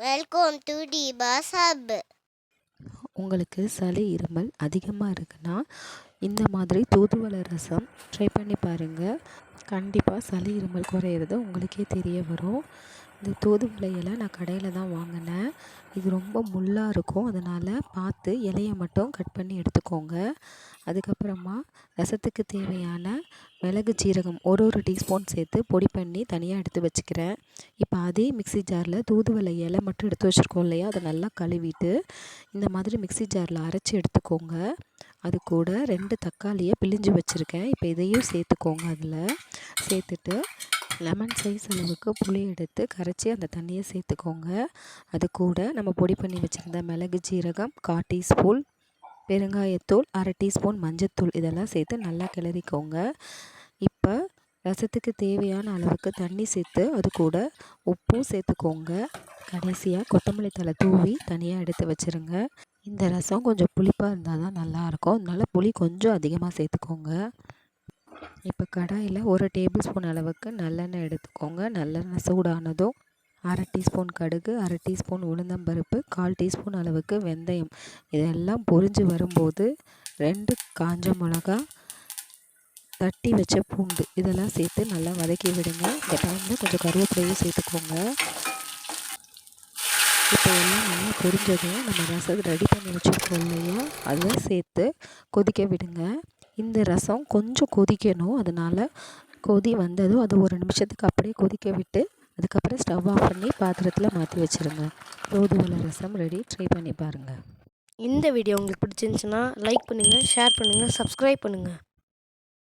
Welcome to டிபாஸ் hub உங்களுக்கு சளி இருமல் அதிகமாக இருக்குன்னா இந்த மாதிரி தூதுவளை ரசம் ட்ரை பண்ணி பாருங்கள் கண்டிப்பாக சளி இருமல் குறையிறது உங்களுக்கே தெரிய வரும். இந்த தூதுவளை இலை நான் கடையில் தான் வாங்கினேன். இது ரொம்ப முள்ளாக இருக்கும். அதனால் பார்த்து இலையை மட்டும் கட் பண்ணி எடுத்துக்கோங்க. அதுக்கப்புறமா ரசத்துக்கு தேவையான மிளகு ஜீரகம் ஒரு ஒரு டீஸ்பூன் சேர்த்து பொடி பண்ணி தனியாக எடுத்து வச்சுக்கிறேன். இப்போ அதே மிக்ஸி ஜாரில் தூதுவளை இலை மட்டும் எடுத்து வச்சுருக்கோம் இல்லையா? அதை நல்லா கழுவிட்டு இந்த மாதிரி மிக்ஸி ஜாரில் அரைச்சி எடுத்துக்கோங்க. அது கூட ரெண்டு தக்காளியை பிழிஞ்சு வச்சுருக்கேன். இப்போ இதையும் சேர்த்துக்கோங்க அதில். சேர்த்துட்டு லெமன் சைஸ் அளவுக்கு புளி எடுத்து கரைச்சி அந்த தண்ணியை சேர்த்துக்கோங்க. அது கூட நம்ம பொடி பண்ணி வச்சுருந்த மிளகு ஜீரகம் கால் டீஸ்பூன் பெருங்காயத்தூள் அரை டீஸ்பூன் மஞ்சத்தூள் இதெல்லாம் சேர்த்து நல்லா கிளறிக்கோங்க. இப்போ ரசத்துக்கு தேவையான அளவுக்கு தண்ணி சேர்த்து அது கூட உப்பும் சேர்த்துக்கோங்க. கடைசியாக கொத்தமல்லி தழை தூவி தனியாக எடுத்து வச்சுருங்க. இந்த ரசம் கொஞ்சம் புளிப்பாக இருந்தால் தான் நல்லாயிருக்கும் அதனால புளி கொஞ்சம் அதிகமாக சேர்த்துக்கோங்க. இப்போ கடாயில் ஒரு டேபிள் ஸ்பூன் அளவுக்கு நல்லெண்ணெய் எடுத்துக்கோங்க. நல்லெண்ணெய் சூடானதும் அரை டீஸ்பூன் கடுகு அரை டீஸ்பூன் உளுந்தம்பருப்பு கால் டீஸ்பூன் அளவுக்கு வெந்தயம். இதெல்லாம் பொரிஞ்சு வரும்போது ரெண்டு காஞ்ச மிளகா தட்டி வச்ச பூண்டு இதெல்லாம் சேர்த்து நல்லா வதக்கி விடுங்க. இந்த டைமில் கொஞ்சம் கருவேப்பிலையும் சேர்த்துக்கோங்க. இப்போ எல்லாம் நல்லா பொரிஞ்சதும் நம்ம ரசம் ரெடி பண்ணி வச்சுருக்கோம் இல்லையா? அதை சேர்த்து கொதிக்க விடுங்க. இந்த ரசம் கொஞ்சம் கொதிக்கணும். அதனால் கொதி வந்ததும் அது ஒரு நிமிஷத்துக்கு அப்படியே கொதிக்க விட்டு அதுக்கப்புறம் ஸ்டவ் ஆஃப் பண்ணி பாத்திரத்தில் மாற்றி வச்சுருங்க. தூதுவளை ரசம் ரெடி ட்ரை பண்ணி பாருங்கள் இந்த வீடியோ உங்களுக்கு பிடிச்சிருந்துச்சுன்னா லைக் பண்ணுங்கள் ஷேர் பண்ணுங்கள் சப்ஸ்கிரைப் பண்ணுங்கள்